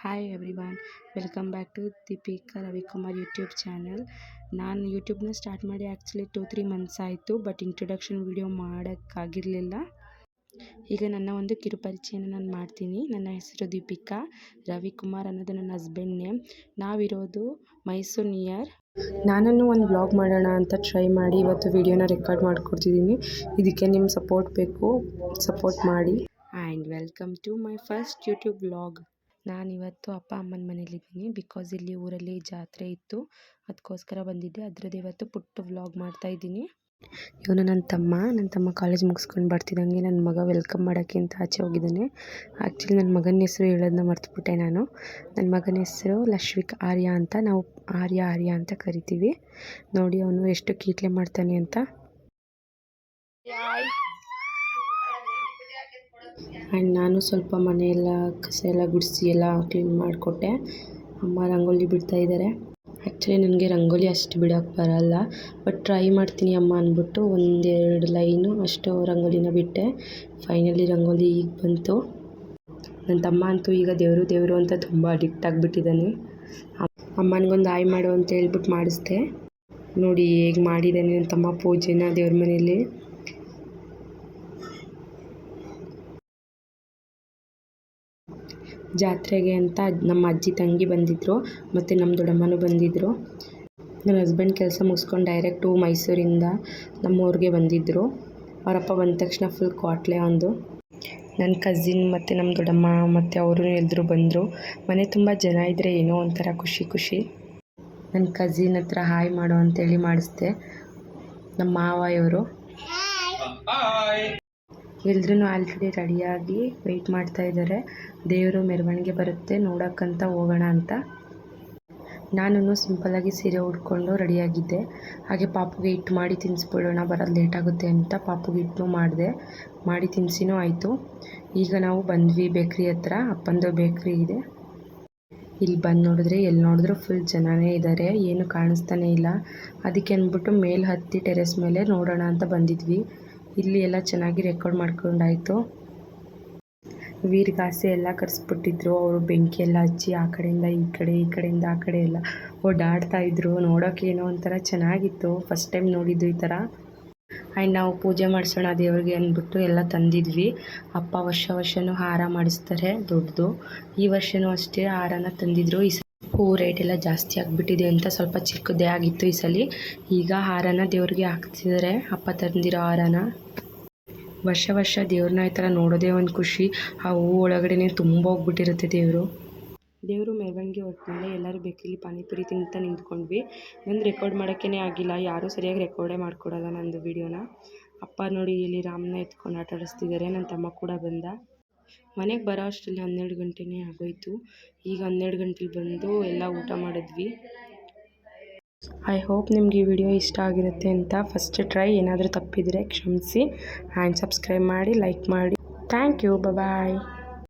Hi everyone welcome back to Deepika Ravikumar YouTube channel ನಾನು ಯೂಟ್ಯೂಬ್ನ start ಮಾಡಿ actually two three months ಆಯಿತು but introduction video ಮಾಡೋಕ್ಕಾಗಿರಲಿಲ್ಲ. ಈಗ ನನ್ನ ಒಂದು ಕಿರುಪರಿಚಯನ ನಾನು ಮಾಡ್ತೀನಿ. ನನ್ನ ಹೆಸರು ದೀಪಿಕಾ ರವಿಕುಮಾರ್ ಅನ್ನೋದು ನನ್ನ ಹಸ್ಬೆಂಡ್ ನೇಮ್ ನಾವಿರೋದು ಮೈಸೂರು ನಿಯರ್ ನಾನನ್ನು ಒಂದು ಬ್ಲಾಗ್ ಮಾಡೋಣ ಅಂತ ಟ್ರೈ ಮಾಡಿ ಇವತ್ತು ವಿಡಿಯೋನ ರೆಕಾರ್ಡ್ ಮಾಡಿಕೊಡ್ತಿದ್ದೀನಿ. ಇದಕ್ಕೆ ನಿಮ್ಮ ಸಪೋರ್ಟ್ ಬೇಕು ಸಪೋರ್ಟ್ ಮಾಡಿ. And welcome to my first YouTube blog ನಾನಿವತ್ತು ಅಪ್ಪ ಅಮ್ಮನ ಮನೇಲಿದ್ದೀನಿ ಬಿಕಾಸ್ ಇಲ್ಲಿ ಊರಲ್ಲಿ ಜಾತ್ರೆ ಇತ್ತು. ಅದಕ್ಕೋಸ್ಕರ ಬಂದಿದ್ದೆ. ಅದರದ್ದು ಇವತ್ತು ಪುಟ್ಟ ವ್ಲಾಗ್ ಮಾಡ್ತಾ ಇದ್ದೀನಿ. ಇವನು ನನ್ನ ತಮ್ಮ. ನನ್ನ ತಮ್ಮ ಕಾಲೇಜ್ ಮುಗಿಸ್ಕೊಂಡು ಬರ್ತಿದ್ದಂಗೆ ನನ್ನ ಮಗ ವೆಲ್ಕಮ್ ಮಾಡೋಕ್ಕೆ ಅಂತ ಆಚೆ ಹೋಗಿದ್ದಾನೆ. ಆ್ಯಕ್ಚುಲಿ ನನ್ನ ಮಗನ ಹೆಸರು ಹೇಳೋದನ್ನ ಮರ್ತುಬಿಟ್ಟೆ ನಾನು. ನನ್ನ ಮಗನ ಹೆಸರು ಲಶ್ವಿಕ್ ಆರ್ಯ ಅಂತ ನಾವು ಆರ್ಯ ಆರ್ಯ ಅಂತ ಕರಿತೀವಿ. ನೋಡಿ ಅವನು ಎಷ್ಟು ಕೀಟ್ಲೆ ಮಾಡ್ತಾನೆ ಅಂತ. ಆ್ಯಂಡ್ ನಾನು ಸ್ವಲ್ಪ ಮನೆಯೆಲ್ಲ ಕಸ ಎಲ್ಲ ಗುಡಿಸಿ ಎಲ್ಲ ಕ್ಲೀನ್ ಮಾಡಿಕೊಟ್ಟೆ. ಅಮ್ಮ ರಂಗೋಲಿ ಬಿಡ್ತಾ ಇದ್ದಾರೆ. ಆ್ಯಕ್ಚುಲಿ ನನಗೆ ರಂಗೋಲಿ ಅಷ್ಟು ಬಿಡೋಕ್ಕೆ ಬರಲ್ಲ. ಬಟ್ ಟ್ರೈ ಮಾಡ್ತೀನಿ ಅಮ್ಮ ಅಂದ್ಬಿಟ್ಟು ಒಂದೆರಡು ಲೈನು ಅಷ್ಟು ರಂಗೋಲಿನ ಬಿಟ್ಟೆ. ಫೈನಲಿ ರಂಗೋಲಿ ಈಗ ಬಂತು. ನನ್ನ ತಮ್ಮ ಅಂತೂ ಈಗ ದೇವರು ದೇವರು ಅಂತ ತುಂಬ ಅಡಿಕ್ಟ್ ಆಗಿಬಿಟ್ಟಿದ್ದಾನೆ. ಅಮ್ಮನಿಗೊಂದು ಆಯ್ ಮಾಡು ಅಂತ ಹೇಳ್ಬಿಟ್ಟು ಮಾಡಿಸ್ದೆ. ನೋಡಿ ಹೇಗೆ ಮಾಡಿದ್ದಾನೆ ನನ್ನ ತಮ್ಮ ಪೂಜೆನ ದೇವ್ರ ಮನೆಯಲ್ಲಿ. ಜಾತ್ರೆಗೆ ಅಂತ ನಮ್ಮ ಅಜ್ಜಿ ತಂಗಿ ಬಂದಿದ್ದರು ಮತ್ತು ನಮ್ಮ ದೊಡ್ಡಮ್ಮನೂ ಬಂದಿದ್ದರು ನನ್ನ ಹಸ್ಬೆಂಡ್ ಕೆಲಸ ಮುಗಿಸ್ಕೊಂಡು ಡೈರೆಕ್ಟು ಮೈಸೂರಿಂದ ನಮ್ಮೂರಿಗೆ ಬಂದಿದ್ದರು ಅವರಪ್ಪ ಬಂದ ತಕ್ಷಣ ಫುಲ್ ಕ್ವಾಟ್ಲೆ ಒಂದು. ನನ್ನ ಕಝಿನ್ ಮತ್ತು ನಮ್ಮ ದೊಡ್ಡಮ್ಮ ಮತ್ತು ಅವರು ಎಲ್ಲರೂ ಬಂದರು. ಮನೆ ತುಂಬ ಜನ ಇದ್ದರೆ ಏನೋ ಒಂಥರ ಖುಷಿ ಖುಷಿ. ನನ್ನ ಕಝಿನ್ ಹತ್ರ ಹಾಯ್ ಮಾಡು ಅಂತೇಳಿ ಮಾಡಿಸ್ದೆ. ನಮ್ಮ ಮಾವ ಇವರು. ಎಲ್ರೂ ಆಲ್ರೆಡಿ ರೆಡಿಯಾಗಿ ವೆಯ್ಟ್ ಮಾಡ್ತಾ ಇದ್ದಾರೆ. ದೇವರು ಮೆರವಣಿಗೆ ಬರುತ್ತೆ, ನೋಡೋಕ್ಕಂತ ಹೋಗೋಣ ಅಂತ. ನಾನು ಸಿಂಪಲ್ಲಾಗಿ ಸೀರೆ ಉಟ್ಕೊಂಡು ರೆಡಿಯಾಗಿದ್ದೆ. ಹಾಗೆ ಪಾಪುಗೆ ಹಿಟ್ಟು ಮಾಡಿ ತಿನ್ನಿಸ್ಬಿಡೋಣ ಬರೋದು ಲೇಟಾಗುತ್ತೆ ಅಂತ ಪಾಪುಗೆ ಹಿಟ್ಟು ಮಾಡಿದೆ. ಮಾಡಿ ತಿನ್ನಿಸಿನೂ ಆಯಿತು. ಈಗ ನಾವು ಬಂದ್ವಿ ಬೇಕ್ರಿ ಹತ್ರ, ಅಪ್ಪಂದು ಬೇಕ್ರಿ ಇದೆ. ಇಲ್ಲಿ ಬಂದು ನೋಡಿದ್ರೆ ಎಲ್ಲಿ ನೋಡಿದ್ರು ಫುಲ್ ಜನನೇ ಇದ್ದಾರೆ ಏನು ಕಾಣಿಸ್ತಾನೇ ಇಲ್ಲ. ಅದಕ್ಕೆ ಅಂದ್ಬಿಟ್ಟು ಮೇಲೆ ಹತ್ತಿ ಟೆರೆಸ್ ಮೇಲೆ ನೋಡೋಣ ಅಂತ ಬಂದಿದ್ವಿ. ಇಲ್ಲಿ ಎಲ್ಲ ಚೆನ್ನಾಗಿ ರೆಕಾರ್ಡ್ ಮಾಡ್ಕೊಂಡಾಯಿತು. ವೀರ್ಗಾಸೆ ಎಲ್ಲ ಕರೆಸ್ಬಿಟ್ಟಿದ್ರು, ಅವರು ಬೆಂಕಿ ಎಲ್ಲ ಹಚ್ಚಿ ಆ ಕಡೆಯಿಂದ ಈ ಕಡೆ, ಈ ಕಡೆಯಿಂದ ಆ ಕಡೆ ಎಲ್ಲ ಓಡಾಡ್ತಾ ಇದ್ರು. ನೋಡೋಕೆ ಏನೋ ಒಂಥರ ಚೆನ್ನಾಗಿತ್ತು. ಫಸ್ಟ್ ಟೈಮ್ ನೋಡಿದ್ದು ಈ ಥರ ಆ್ಯಂಡ್ ನಾವು ಪೂಜೆ ಮಾಡಿಸೋಣ ದೇವ್ರಿಗೆ ಅಂದ್ಬಿಟ್ಟು ಎಲ್ಲ ತಂದಿದ್ವಿ. ಅಪ್ಪ ವರ್ಷ ವರ್ಷವೂ ಹಾರ ಮಾಡಿಸ್ತಾರೆ ದೊಡ್ಡದು. ಈ ವರ್ಷವೂ ಅಷ್ಟೇ ಹಾರನ ತಂದಿದ್ರು. ಈ ಹೂ ರೇಟ್ ಎಲ್ಲ ಜಾಸ್ತಿ ಆಗಿಬಿಟ್ಟಿದೆ ಅಂತ ಸ್ವಲ್ಪ ಚಿಕ್ಕದೇ ಆಗಿತ್ತು ಈ ಸಲ. ಈಗ ಹಾರನ ದೇವ್ರಿಗೆ ಹಾಕ್ತಿದ್ದಾರೆ ಅಪ್ಪ ತಂದಿರೋ ಹಾರನ. ವರ್ಷ ವರ್ಷ ದೇವ್ರನ್ನ ಈ ಥರ ನೋಡೋದೇ ಒಂದು ಖುಷಿ. ಆ ಹೂ ಒಳಗಡೆ ತುಂಬ ಹೋಗ್ಬಿಟ್ಟಿರುತ್ತೆ ದೇವರು. ದೇವರು ಮೆರವಣಿಗೆ ಹೊರಟ್ಮೇಲೆ ಎಲ್ಲರೂ ಬೇಕಿಲ್ಲಿ ಪಾನಿಪುರಿ ತಿಂತ ನಿಂತ್ಕೊಂಡ್ವಿ. ನಂದು ರೆಕಾರ್ಡ್ ಮಾಡೋಕ್ಕೇ ಆಗಿಲ್ಲ. ಯಾರೂ ಸರಿಯಾಗಿ ರೆಕಾರ್ಡೇ ಮಾಡಿಕೊಡಲ್ಲ ನಂದು ವೀಡಿಯೋನ ಅಪ್ಪ ನೋಡಿ ಇಲ್ಲಿ ರಾಮನ ಎತ್ಕೊಂಡು ಆಟಾಡಿಸ್ತಿದ್ದಾರೆ ನನ್ನ ತಮ್ಮ ಕೂಡ ಬಂದ. ಮನೆಗೆ ಬರೋ ಅಷ್ಟರಲ್ಲಿ ಹನ್ನೆರಡು ಗಂಟೆನೇ ಆಗೋಯಿತು. ಈಗ ಹನ್ನೆರಡು ಗಂಟೆಲಿ ಬಂದು ಎಲ್ಲ ಊಟ ಮಾಡಿದ್ವಿ. ಐ ಹೋಪ್ ನಿಮಗೆ ಈ ವಿಡಿಯೋ ಇಷ್ಟ ಆಗಿರುತ್ತೆ ಅಂತ ಫಸ್ಟ್ ಟ್ರೈ ಏನಾದರೂ ತಪ್ಪಿದರೆ ಕ್ಷಮಿಸಿ ಆ್ಯಂಡ್ ಸಬ್ಸ್ಕ್ರೈಬ್ ಮಾಡಿ ಲೈಕ್ ಮಾಡಿ. Thank you bye